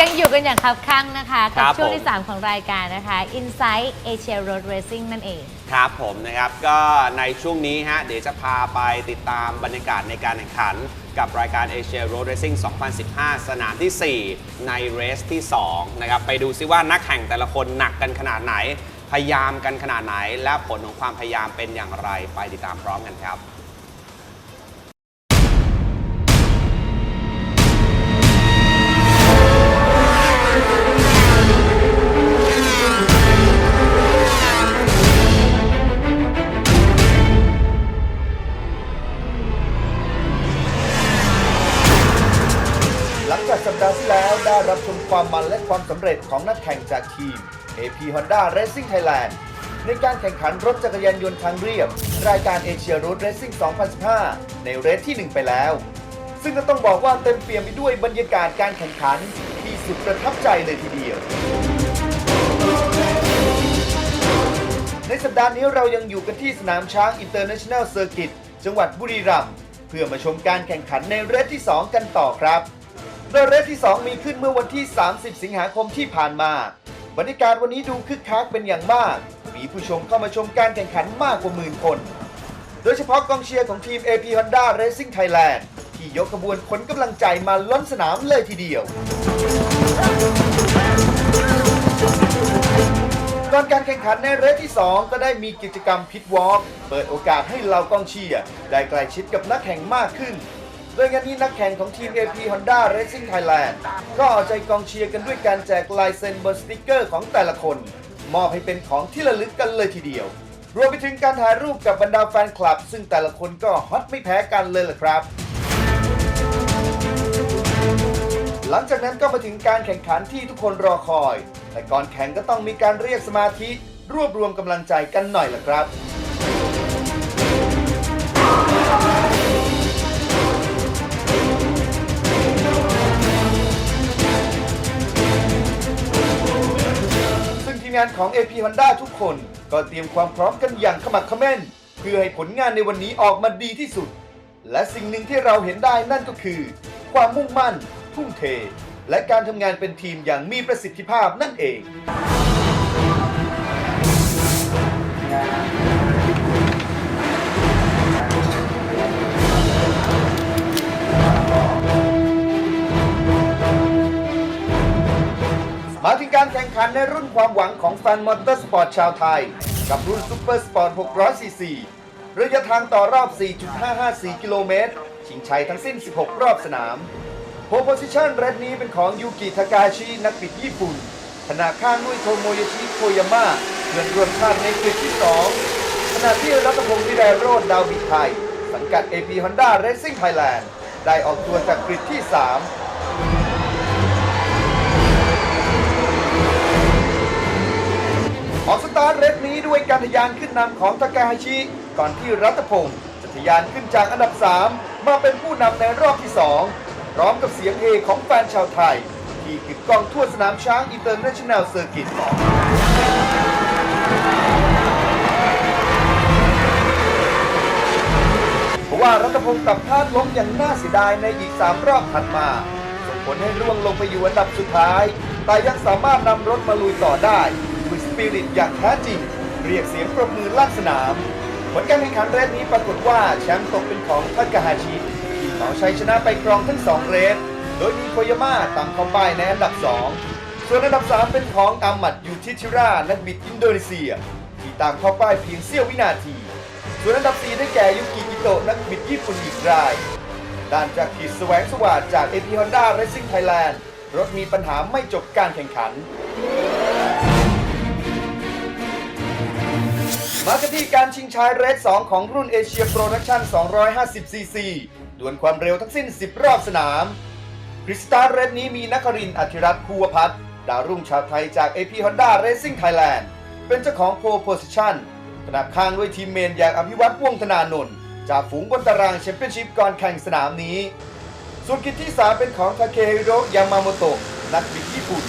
ยังอยู่กันอย่างคับคั่งนะคะครักับช่วงผมที่3ของรายการนะคะ Insight Asia Road Racing นั่นเอง ครับผมนะครับก็ในช่วงนี้ฮะเดี๋ยวจะพาไปติดตามบรรยากาศในการแข่งขัน กับรายการ Asia Road Racing 2015 สนามที่4 ในเรสที่ 2 นะครับ ไปดูซิว่านักแข่งแต่ละคนหนักกันขนาดไหน พยายามกันขนาดไหน และผลของความพยายามเป็นอย่างไร ไปติดตามพร้อมกันครับ จากสัปดาห์ที่แล้วได้รับชมความมันและความสำเร็จของนักแข่งจากทีม AP Honda Racing Thailand ในการแข่งขันรถจักรยานยนต์ทางเรียบ รายการ Asia Road Racing 2015 ในเรสที่ 1 ไปแล้ว ซึ่งก็ต้องบอกว่าเต็มเปี่ยมไปด้วยบรรยากาศการแข่งขันที่สุดประทับใจเลยทีเดียว ในสัปดาห์นี้เรายังอยู่กันที่สนามช้าง International Circuit จังหวัดบุรีรัมย์เพื่อมาชมการแข่งขันในเรสที่ 2 กันต่อครับ โดยเรสที่ 2 มีขึ้นเมื่อวันที่ 30 สิงหาคมที่ผ่านมา บรรยากาศวันนี้ดูคึกคักเป็นอย่างมาก มีผู้ชมเข้ามาชมการแข่งขันมากกว่าหมื่นคน โดยเฉพาะกองเชียร์ของทีม AP Honda Racing Thailand ที่ยกขบวนขนกำลังใจมาล้นสนามเลยทีเดียวก่อนการแข่งขันในเรสที่ 2 ก็ได้มีกิจกรรมพิทวอล์กเปิดโอกาสให้เหล่ากองเชียร์ได้ใกล้ชิดกับนักแข่งมากขึ้น โดยงานนี้นักแข่งของทีม AP Honda Racing Thailand ก็เอาใจกองเชียร์กันด้วยการแจกลายเซ็นบนสติกเกอร์ของแต่ละคน มอบให้เป็นของที่ระลึกกันเลยทีเดียว รวมไปถึงการถ่ายรูปกับบรรดาแฟนคลับ ซึ่งแต่ละคนก็ฮอตไม่แพ้กันเลยล่ะครับ หลังจากนั้นก็มาถึงการแข่งขันที่ทุกคนรอคอย แต่ก่อนแข่งก็ต้องมีการเรียกสมาธิ รวบรวมกำลังใจกันหน่อยล่ะครับ งานของ AP Honda ทุกคน ก็เตรียมความพร้อมกันอย่างขมักเขม้น เพื่อให้ผลงานในวันนี้ออกมาดีที่สุด และสิ่งหนึ่งที่เราเห็นได้นั่นก็คือ ความมุ่งมั่น ทุ่มเท และการทำงานเป็นทีมอย่างมีประสิทธิภาพนั่นเอง การแข่งขันในรุ่นความหวังของแฟนมอเตอร์สปอร์ตชาวไทย กับรุ่นซูเปอร์สปอร์ต 600 ซีซี ระยะทางต่อรอบ 4.554 กิโลเมตร ชิงชัยทั้งสิ้น 16 รอบสนามโพโพซิชันเรดนี้เป็นของยูกิทากาชิ นักบิดญี่ปุ่นขณะข้างด้วยโทโมยาชิโคยาม่าเพื่อนร่วมชาติในกริดที่ 2 ขณะที่รัตพงศ์วิไดโรดดาวบิดไทย สังกัด AP Honda Racing Thailand ได้ออกตัวจากกริดที่ 3 ด้วยการทะยานขึ้นนำของทากาฮาชิ ก่อนที่รัตพงศ์จะทะยานขึ้นจากอันดับ 3 มาเป็นผู้นำในรอบที่ 2 พร้อมกับเสียงเฮของแฟนชาวไทย ที่กึกก้องทั่วสนามช้างอินเตอร์เนชั่นแนลเซอร์กิตเพราะว่ารัตพงศ์กับพลาดล้มอย่างน่าเสียดายในอีก 3 รอบถัดมาส่งผลให้ร่วงลงไปอยู่อันดับสุดท้าย แต่ยังสามารถนำรถมาลุยต่อได้ด้วยสปิริตอย่างแท้จริง เรียกเสียงปรบมือลั่นสนามผลการแข่งขันเรสนี้ปรากฏว่าแชมป์ตกเป็นของทากาฮาชิที่เหมาชัยชนะไปครองทั้ง 2 เรส โดยมีโคยาม่าตามเข้าป้ายในอันดับ 2 ส่วนอันดับ 3 เป็นของอามัดยูทิชิรานักบิดอินโดนีเซีย ที่ตามเข้าป้ายเพียงเสี้ยววินาที ส่วนอันดับ 4 ได้แก่ยุกิกิโตะนักบิดญี่ปุ่นอีกราย ด้านจากขีดแสวงสวัสดจาก AP Honda Racing Thailand รถมีปัญหาไม่จบการแข่งขัน มากันที่การชิงชายเรส2ของรุ่นเอเชียโปรดักชั่น 250cc ดวลความเร็วทั้งสิ้น 10 รอบสนาม คริสตาเรสนี้มีนักครินอธิรัตน์ภูวพัฒน์ดาวรุ่งชาวไทยจาก AP Honda Racing Thailand เป็นเจ้าของโพ p o ซิชันขณะข้างด้วยทีมเมนอย่างอภิวัตวงธนานนท์จากฝูงบนตารางแชมเปี้ยนชิพก่อนแข่งสนามนี้ ส่วนกิจที่ 3 เป็นของทาเคฮิโรยามาโมโตะนักบิดญี่ปุ่น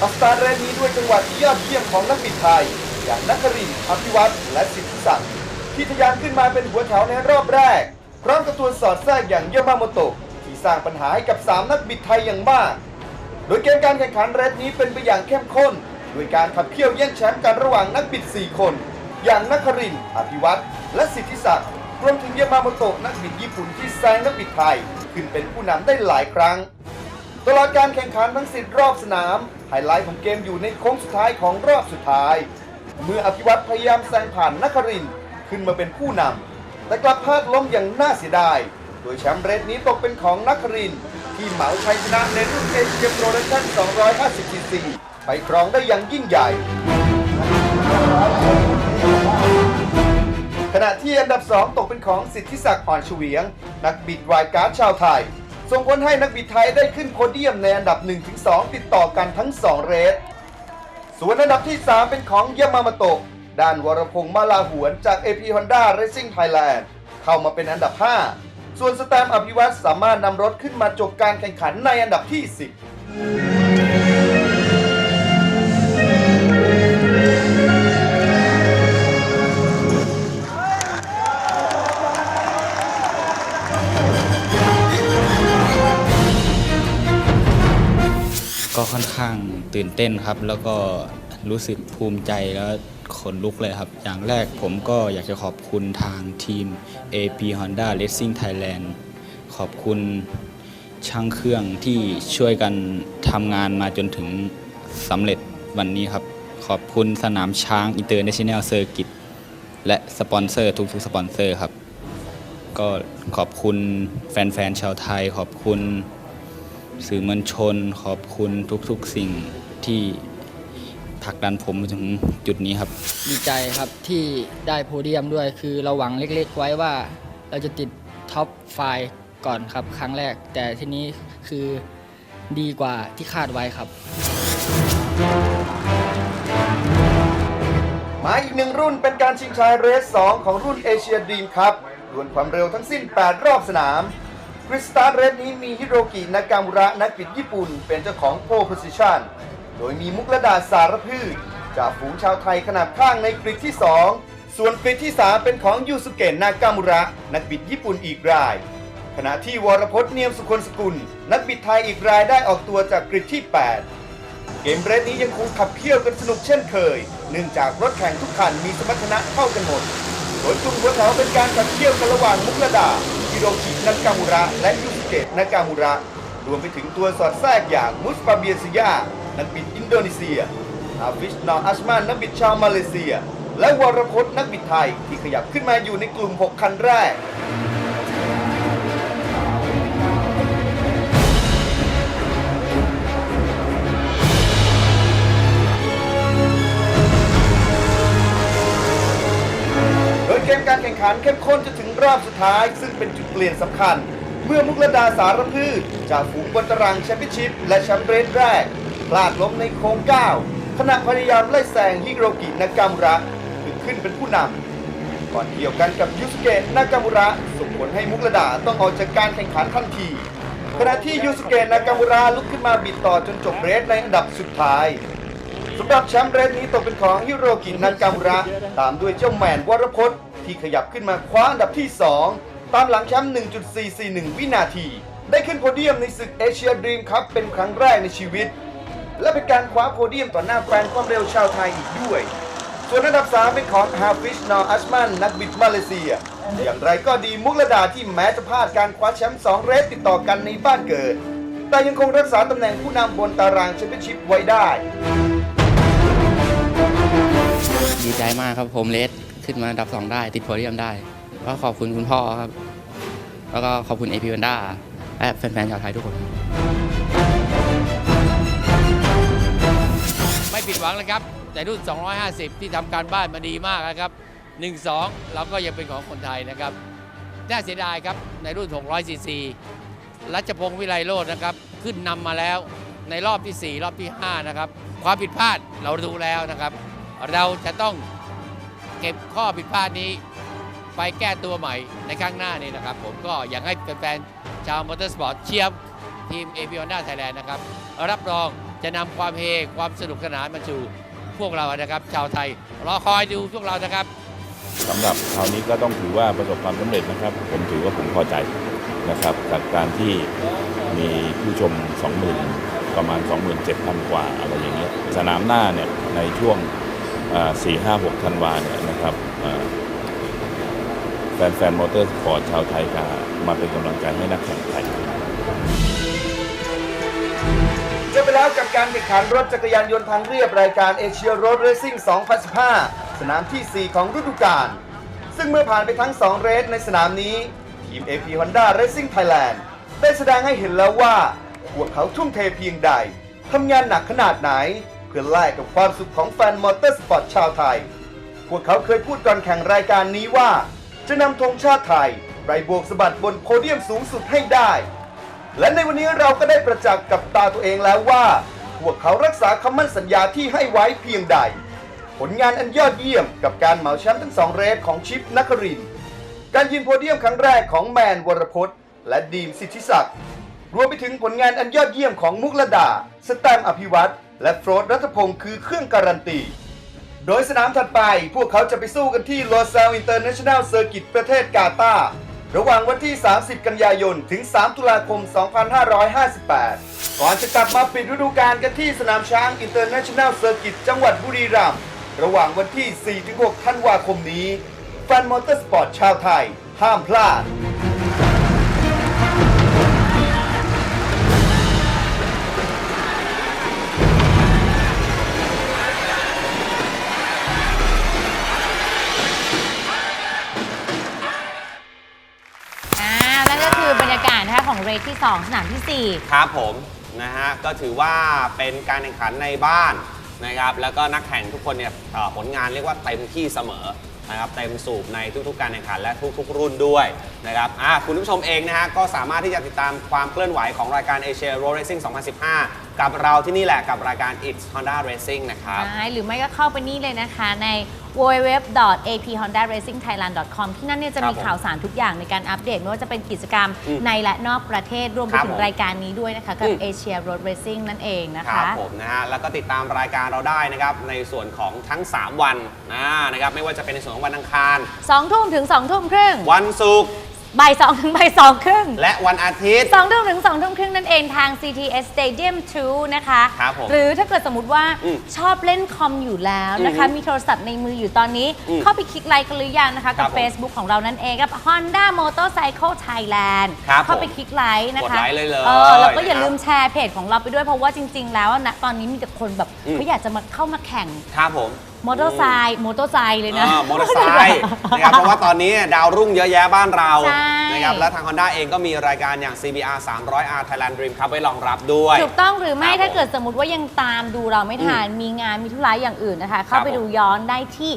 ออกสตาร์เรสนี้ด้วยจังหวะที่ยอดเยี่ยมของนักบิดไทย อย่างนักครินอภิวัตและสิทธิศักดิ์ที่ทะยานขึ้นมาเป็นหัวแถวในรอบแรก พร้อมกับตัวสอดแทรกอย่างเยมาโมโตะที่สร้างปัญหาให้กับ 3 นักบิดไทยอย่างมาก โดยเกมการแข่งขันเรสนี้เป็นไปอย่างเข้มข้นโดยการขับเคี่ยวแย่งแชมป์กันระหว่างนักบิด 4 คน อย่างนักครินอภิวัตรและสิทธิศักดิ์รวมถึงเยมาโมโตะนักบิดญี่ปุ่นที่แซงนักบิดไทย ขึ้นเป็นผู้นำได้หลายครั้ง ตลอดการแข่งขันทั้งสิบรอบสนามไฮไลท์ของเกมอยู่ในโค้งสุดท้ายของรอบสุดท้าย เมื่ออภิวัตรพยายามแซงผ่านนักครินขึ้นมาเป็นผู้นำแต่กลับพลาดล้มอย่างน่าเสียดาย โดยแชมป์เรสนี้ตกเป็นของนักครินที่เหมาชัยชนะในรุ่นเอเชียโปรดักชั่น 250 ซีซีไปครองได้อย่างยิ่งใหญ่ ขณะที่อันดับ 2 ตกเป็นของสิทธิศักดิ์อ่อนเฉวียง นักบิดรายการดชาวไทย ส่งผลให้นักบิดไทยได้ขึ้นโพเดียมในอันดับ 1-2 ติดต่อกันทั้ง 2 เรส ส่วนอันดับที่ 3 เป็นของยามามาโตะด้านวรพงษ์มาลาหวนจาก AP Honda Racing Thailand เข้ามาเป็นอันดับ 5 ส่วนสแตมอภิวัตสามารถนำรถขึ้นมาจบการแข่งขันในอันดับที่ 10 ก็ค่อนข้างตื่นเต้นครับ แล้วก็รู้สึกภูมิใจแล้วขนลุกเลยครับ อย่างแรกผมก็อยากจะขอบคุณทางทีม AP Honda Racing Thailand ขอบคุณช่างเครื่องที่ช่วยกันทำงานมาจนถึงสำเร็จวันนี้ครับ ขอบคุณสนามช้าง International Circuit และสปอนเซอร์ทุกๆสปอนเซอร์ครับ ก็ขอบคุณแฟนๆชาวไทย ขอบคุณ สื่อมวลชนขอบคุณทุกๆสิ่งที่ผลักดันผมมาถึงจุดนี้ครับ ดีใจครับที่ได้โพเดียมด้วย คือเราหวังเล็ก ๆ ไว้ว่า เราจะติดท็อปไฟก่อนครับ ครั้งแรก แต่ทีนี้คือดีกว่าที่คาดไว้ครับ มาอีกหนึ่งรุ่นเป็นการชิงชัยเรส 2 ของรุ่นเอเชียดีมครับดวลความเร็วทั้งสิ้น 8 รอบสนาม คริสตาร์เรสนี้มีฮิโรกินากามุระนักบิดญี่ปุ่น เป็นเจ้าของโพ p o ซิชันโดยมีมุกระดาสารพืชจากฝูงชาวไทยขนาดข้างในกริดที่ 2 ส่วนกริดที่ 3 เป็นของยูสุเกะนากามุระ นักบิดญี่ปุ่นอีกราย ขณะที่วรพจน์เนียมสุคนสกุล นักบิดไทยอีกรายได้ออกตัวจากกริดที่ 8 เกมเรสนี้ยังคงขับเคี่ยวกันสนุกเช่นเคย เนื่องจากรถแข่งทุกคันมีสมรรถนะเท่ากันหมด โดยกลุ่มหัวแถวเป็นการขับเคี่ยวกันระหว่างมุกระดา ฮิโรชินากามุระและยูสเกะนากามุระ รวมไปถึงตัวสอดแทรกอย่างมุสปาเบียซิยานักบิดอินโดนีเซียอาฟิชนออัชมานนักบิดชาวมาเลเซีย และวรพจน์นักบิดไทยที่ขยับขึ้นมาอยู่ในกลุ่ม 6 คันแรก ข่งขันเข้มข้นจนถึงรอบสุดท้าย ซึ่งเป็นจุดเปลี่ยนสำคัญ เมื่อมุกลดาสารพืชจากฝูงบนตารางแชมเปี้ยนชิพและแชมเปี้ยนแรกพลาดล้มในโค้ง9ขณะพยายามไล่แซงฮิโรกินากามุระถึงขึ้นเป็นผู้นำก่อนเกี่ยวกันกับยูสเกะนากามุระส่งผลให้มุกลดาต้องออกจากการแข่งขันทันทีขณะที่ยูสเกะนากามุระลุกขึ้นมาบิดต่อจนจบเรสในอันดับสุดท้ายสำหรับแชมป์เรสนี้ตกเป็นของฮิโรกินากามุระ ตามด้วยเจ้าแมนวรพจน์ ที่ขยับขึ้นมาคว้าอันดับที่ 2 ตามหลังแชมป์ 1.441 วินาที ได้ขึ้นโพเดียมในศึกเอเชียดรีมคัพเป็นครั้งแรกในชีวิต และเป็นการคว้าโพเดียมต่อหน้าแฟนความเร็วชาวไทยอีกด้วย ส่วนอันดับ 3 เป็นของฮาฟิชนออัชมันนักบิดมาเลเซีย อย่างไรก็ดีมุกละดาที่แม้จะพลาดการคว้าแชมป์2เรสติดต่อกันในบ้านเกิด แต่ยังคงรักษาตำแหน่งผู้นำบนตารางแชมเปี้ยนชิพไว้ได้ดีใจมากครับผมเลส ขึ้นมาอันดับ 2 ได้ติดโพเดียมได้ ก็ขอบคุณคุณพ่อครับ แล้วก็ขอบคุณเอพีวันด้าและแฟนๆชาวไทยทุกคน ไม่ผิดหวังเลยครับ แต่รุ่น 250 ที่ทำการบ้านมาดีมากนะครับ 1-2 เราก็ยังเป็นของคนไทยนะครับ น่าเสียดายครับในรุ่น 600ซีซีรัชพงศ์วิไลโรจน์นะครับ ขึ้นนำมาแล้วในรอบที่ 4 รอบที่ 5 นะครับ ความผิดพลาดเราดูแล้วนะครับ เราจะต้อง เก็บข้อผิดพลาดนี้ ไปแก้ตัวใหม่ในข้างหน้านี้นะครับ ผมก็อยากให้แฟนๆชาวมอเตอร์สปอร์ตเชียร์ทีม a อ Honda Thailand นะครับ รับรองจะนำความเฮความสนุกสนานมาสู่พวกเรานะครับ ชาวไทย รอคอยดูพวกเรานะครับสำหรับคราวนี้ก็ต้องถือว่าประสบความสำเร็จนะครับ ผมถือว่าผมพอใจนะครับจากการที่มีผู้ชม 20,000 ประมาณ 27,000 กว่าอะไรอย่างเงี้ยสนามหน้าเนี่ยในช่วง สี่ห้าหกธันวาเนี่ยนะครับแฟนๆมอเตอร์สปอร์ตชาวไทยก็มาเป็นกำลังใจให้นักแข่งไทยจบไปแล้วกับการแข่งขันรถจักรยานยนต์ทางเรียบรายการเอเชียร d เรซิ่ง 2015 สนามที่ 4 ของฤดูกาล ซึ่งเมื่อผ่านไปทั้ง 2 เรสในสนามนี้ ทีม AP Honda Racing Thailand ได้แสดงให้เห็นแล้วว่า พวกเขาทุ่มเทเพียงใด ทำงานหนักขนาดไหน เพื่อแลกกับความสุขของแฟนมอเตอร์สปอร์ตชาวไทย พวกเขาเคยพูดก่อนแข่งรายการนี้ว่า จะนำธงชาติไทยไปโบกสะบัดบนโพเดียมสูงสุดให้ได้ และในวันนี้เราก็ได้ประจักษ์กับตาตัวเองแล้วว่า พวกเขารักษาคำมั่นสัญญาที่ให้ไว้เพียงใด ผลงานอันยอดเยี่ยมกับการเหมาแชมป์ทั้งสองเรสของชิปนักริน การยืนโพเดียมครั้งแรกของแมนวรพจน์ และดีมสิทธิศักดิ์รวมไปถึงผลงานอันยอดเยี่ยมของมุกลดา สแตมอภิวัตร และโฟรดรัตพงศ์คือเครื่องการันตี โดยสนามถัดไปพวกเขาจะไปสู้กันที่โลซาลอินเตอร์เนชั่นแนลเซอร์กิตประเทศกาตาร์ระหว่างวันที่ 30 กันยายน ถึง 3 ตุลาคม 2558 ก่อนจะกลับมาปิดฤดูกาลกันที่สนามช้างอินเตอร์เนชั่นแนลเซอร์กิตจังหวัดบุรีรัมย์ ระหว่างวันที่ 4-6 ธันวาคมนี้ แฟนมอเตอร์สปอร์ตชาวไทย ห้ามพลาด ศนะคะของเรสที่ 2 สนามที่ ครับผมนะฮะก็ถือว่าเป็นการแข่งขันในบ้านนะครับแล้วก็นักแข่งทุกคนเนี่ยเอ่อผลงานเรียกว่าเต็มที่เสมอนะครับเต็มสูบในทุกๆการแข่งขันและทุกๆ รุ่นด้วยนะครับอะคุณผู้ชมเองนะฮะก็สามารถที่จะติดตามความเคลื่อนไหวของรายการ Asia Road Racing 2015 กับเราที่นี่แหละกับรายการ It's Honda Racing นะครับ4ใช่หรือไม่ก็เข้าไปนี่เลยนะคะใน www.aphondaracingthailand.com ที่นั่นเนี่ยจะมีครับผมข่าวสารทุกอย่างในการอัปเดต ไม่ว่าจะเป็นกิจกรรมอืมในและนอกประเทศรวมไปครับถึงผมรายการนี้ด้วยนะคะ กับอืม Asia Road Racing นั่นเองนะครัคะบผมนะฮะแล้วก็ติดตามรายการเราได้นะครับ ในส่วนของทั้ง 3 วันนะนะครับไม่ว่าจะเป็นในส่วนของวันอังคาร2ทุ่มถึง2ทุ่มครึ่งวันศุกร์ บ่าย2ถึงบ่าย2ครึ่งและวันอาทิตย์ สองทุ่มถึงสองทุ่มครึ่งนั่นเองทาง CTS Stadium 2 นะคะ ครับผมหรือถ้าเกิดสมมติว่าอืมชอบเล่นคอมอยู่แล้วนะคะอือฮึมีโทรศัพท์ในมืออยู่ตอนนี้ อืมเข้าไปคลิกไลค์กันหรือยังนะคะครักับบ ผม Facebook ของเรานั่นเองกับ Honda Motorcycle Thailand ครับเข้าไปผมคลิกไลค์นะคะกดไลค์เลยเลยอแล้วก็อย่านะครับลืมแชร์เพจของเราไปด้วยเพราะว่าจริง ๆ แล้วนะตอนนี้มีแต่คนแบบอืม เขาอยากจะมาเข้ามาแข่ง ครับผม มอเตอร์ไซค์มอเตอร์ไซค์เลยนะ อ่ามอเตอร์ไซค์นะครับเพราะว่าตอนนี้ดาวรุ่งเยอะแยะบ้านเราใช่ นะครับและทาง Honda เองก็มีรายการอย่าง CBR 300R Thailand Dream Cup ไว้รองรับด้วย ถูกต้องหรือไม่ครับถ้าเกิดสมมติว่ายังตามดูเราไม่ทันมีงานมีธุระอย่างอื่นนะคะ เข้าไปผม ดูย้อนได้ที่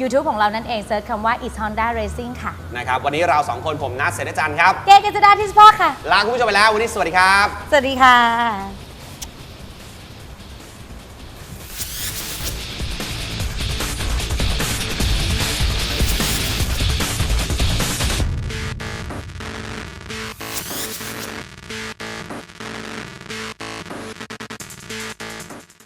YouTube ของเรานั่นเองเซิร์ชคำว่า It's Honda Racing ค่ะ นะครับวันนี้เราสองคนผมนัทเศรษฐจันทร์ครับ เกกจดาที่สปอร์ตค่ะ ลาคุณผู้ชมไปแล้ววันนี้สวัสดีครับ สวัสดีค่ะ